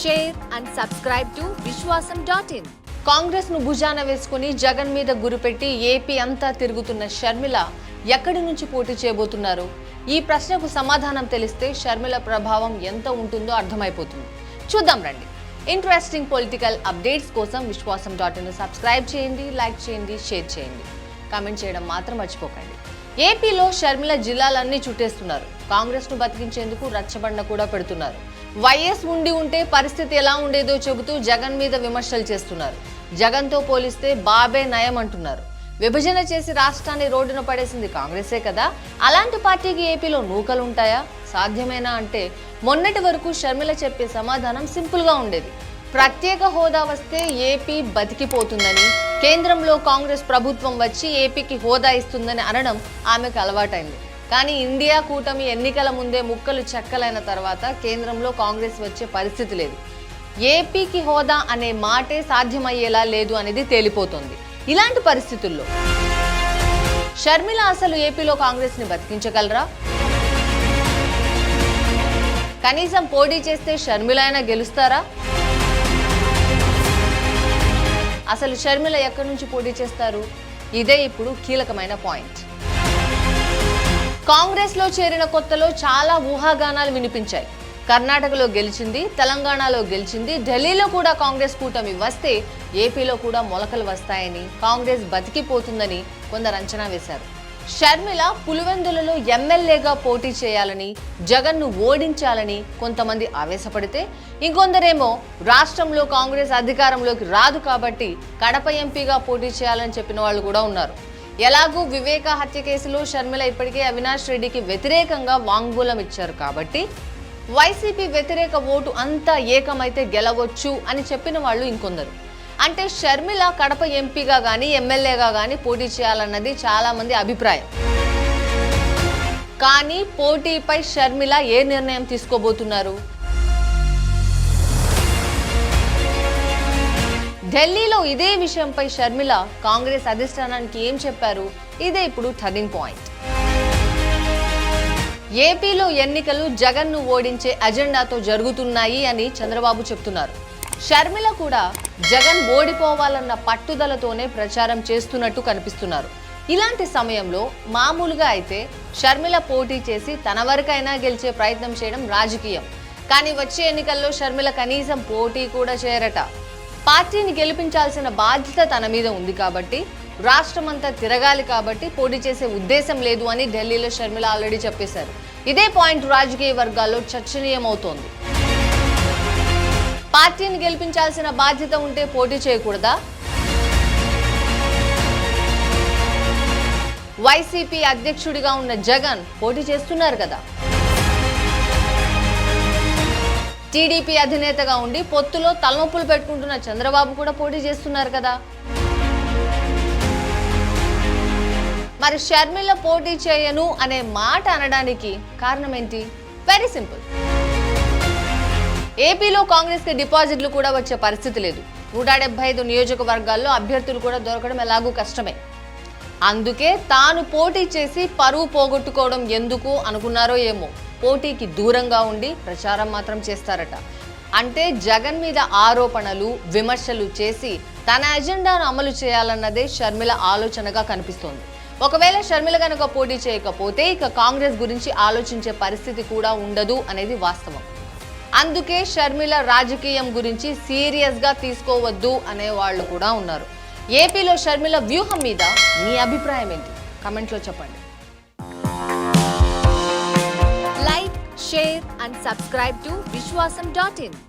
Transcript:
Share and subscribe to Vishwasam dot in కాంగ్రెస్ను భుజాన వేసుకుని జగన్ మీద గురిపెట్టి ఏపీ అంతా తిరుగుతున్న షర్మిల ఎక్కడి నుంచి పోటీ చేయబోతున్నారు ఈ ప్రశ్నకు సమాధానం తెలిస్తే షర్మిల ప్రభావం ఎంత ఉంటుందో అర్థమైపోతుంది చూద్దాం రండి ఇంట్రెస్టింగ్ పొలిటికల్ అప్డేట్స్ కోసం విశ్వాసం డాట్ ఇన్ సబ్స్క్రైబ్ చేయండి లైక్ చేయండి షేర్ చేయండి కామెంట్ చేయడం మాత్రం మర్చిపోకండి ఏపీలో షర్మిల జిల్లాలన్నీ చుట్టేస్తున్నారు కాంగ్రెస్ను బతికించేందుకు రచ్చబండ కూడా పెడుతున్నారు వైఎస్ ఉండి ఉంటే పరిస్థితి ఎలా ఉండేదో చెబుతూ జగన్ మీద విమర్శలు చేస్తున్నారు. జగన్తో పోలిస్తే బాబే నయం అంటున్నారు. విభజన చేసి రాష్ట్రాన్ని రోడ్డున పడేసింది కాంగ్రెసే కదా. అలాంటి పార్టీకి ఏపీలో నూకలు ఉంటాయా సాధ్యమేనా అంటే మొన్నటి వరకు షర్మిల చెప్పే సమాధానం సింపుల్గా ఉండేది. ప్రత్యేక హోదా వస్తే ఏపీ బతికిపోతుందని కేంద్రంలో కాంగ్రెస్ ప్రభుత్వం వచ్చి ఏపీకి హోదా ఇస్తుందని అనడం ఆమెకు అలవాటైంది. కానీ ఇండియా కూటమి ఎన్నికల ముందే ముక్కలు చెక్కలైన తర్వాత కేంద్రంలో కాంగ్రెస్ వచ్చే పరిస్థితి లేదు. ఏపీకి హోదా అనే మాటే సాధ్యమయ్యేలా లేదు అనేది తేలిపోతుంది. ఇలాంటి పరిస్థితుల్లో షర్మిల అసలు ఏపీలో కాంగ్రెస్ని బతికించగలరా? కనీసం పోటీ చేస్తే షర్మిల అయినా గెలుస్తారా? అసలు షర్మిల ఎక్కడి నుంచి పోటీ చేస్తారు? ఇదే ఇప్పుడు కీలకమైన పాయింట్. కాంగ్రెస్లో చేరిన కొత్తలో చాలా ఊహాగానాలు వినిపించాయి. కర్ణాటకలో గెలిచింది తెలంగాణలో గెలిచింది ఢిల్లీలో కూడా కాంగ్రెస్ కూటమి వస్తే ఏపీలో కూడా మొలకలు వస్తాయని కాంగ్రెస్ బతికిపోతుందని కొందరు అంచనా వేశారు. షర్మిల పులివెందులలో ఎమ్మెల్యేగా పోటీ చేయాలని జగన్ను ఓడించాలని కొంతమంది ఆవేశపడితే ఇంకొందరేమో రాష్ట్రంలో కాంగ్రెస్ అధికారంలోకి రాదు కాబట్టి కడప ఎంపీగా పోటీ చేయాలని చెప్పిన వాళ్ళు కూడా ఉన్నారు. ఎలాగూ వివేక హత్య కేసులో షర్మిల ఇప్పటికే అవినాష్ రెడ్డికి వ్యతిరేకంగా వాంగ్మూలం ఇచ్చారు కాబట్టి వైసీపీ వ్యతిరేక ఓటు అంతా ఏకమైతే గెలవచ్చు అని చెప్పిన వాళ్ళు ఇంకొందరు. అంటే షర్మిల కడప ఎంపీగా కానీ ఎమ్మెల్యేగా కానీ పోటీ చేయాలన్నది చాలామంది అభిప్రాయం. కానీ పోటీపై షర్మిల ఏ నిర్ణయం తీసుకోబోతున్నారు? ఢిల్లీలో ఇదే విషయంపై షర్మిల కాంగ్రెస్ అధిష్టానానికి ఏం చెప్పారు? ఇదే ఇప్పుడు టర్నింగ్ పాయింట్ ఏపీలో ఎన్నికలు జగన్ను ఓడించే అజెండాతో జరుగుతున్నాయి అని చంద్రబాబు చెప్తున్నారు. షర్మిల కూడా జగన్ ఓడిపోవాలన్న పట్టుదలతోనే ప్రచారం చేస్తున్నట్టు కనిపిస్తున్నారు. ఇలాంటి సమయంలో మామూలుగా అయితే షర్మిల పోటీ చేసి తన వరకైనా గెలిచే ప్రయత్నం చేయడం రాజకీయం. కానీ వచ్చే ఎన్నికల్లో షర్మిల కనీసం పోటీ కూడా చేయరట. పార్టీని గెలిపించాల్సిన బాధ్యత తన మీద ఉంది కాబట్టి రాష్ట్రమంతా తిరగాలి కాబట్టి పోటీ చేసే ఉద్దేశం లేదు అని ఢిల్లీలో షర్మిల ఆల్రెడీ చెప్పేశారు. ఇదే పాయింట్ రాజకీయ వర్గాల్లో చర్చనీయమవుతోంది. పార్టీని గెలిపించాల్సిన బాధ్యత ఉంటే పోటీ చేయకూడదా? వైసీపీ అధ్యక్షుడిగా ఉన్న జగన్ పోటీ చేస్తున్నారు కదా. టీడీపీ అధినేతగా ఉండి పొత్తులో తలనొప్పులు పెట్టుకుంటున్న చంద్రబాబు కూడా పోటీ చేస్తున్నారు కదా. మరి షర్మిల పోటీ చేయను అనే మాట అనడానికి కారణం ఏంటి వెరీ సింపుల్ ఏపీలో కాంగ్రెస్కి డిపాజిట్లు కూడా వచ్చే పరిస్థితి లేదు. నూట డెబ్బై ఐదు నియోజకవర్గాల్లో అభ్యర్థులు కూడా దొరకడం ఎలాగూ కష్టమే. అందుకే తాను పోటీ చేసి పరువు పోగొట్టుకోవడం ఎందుకు అనుకున్నారో ఏమో. పోటీకి దూరంగా ఉండి ప్రచారం మాత్రం చేస్తారట. అంటే జగన్ మీద ఆరోపణలు విమర్శలు చేసి తన ఎజెండాను అమలు చేయాలన్నదే షర్మిల ఆలోచనగా కనిపిస్తోంది. ఒకవేళ షర్మిల కనుక పోటీ చేయకపోతే ఇక కాంగ్రెస్ గురించి ఆలోచించే పరిస్థితి కూడా ఉండదు అనేది వాస్తవం. అందుకే షర్మిల రాజకీయం గురించి సీరియస్గా తీసుకోవద్దు అనే వాళ్ళు కూడా ఉన్నారు. ఏపీలో షర్మిల వ్యూహం మీద మీ అభిప్రాయం ఏంటి? కమెంట్లో చెప్పండి. Like, share and subscribe to Vishwasam.in.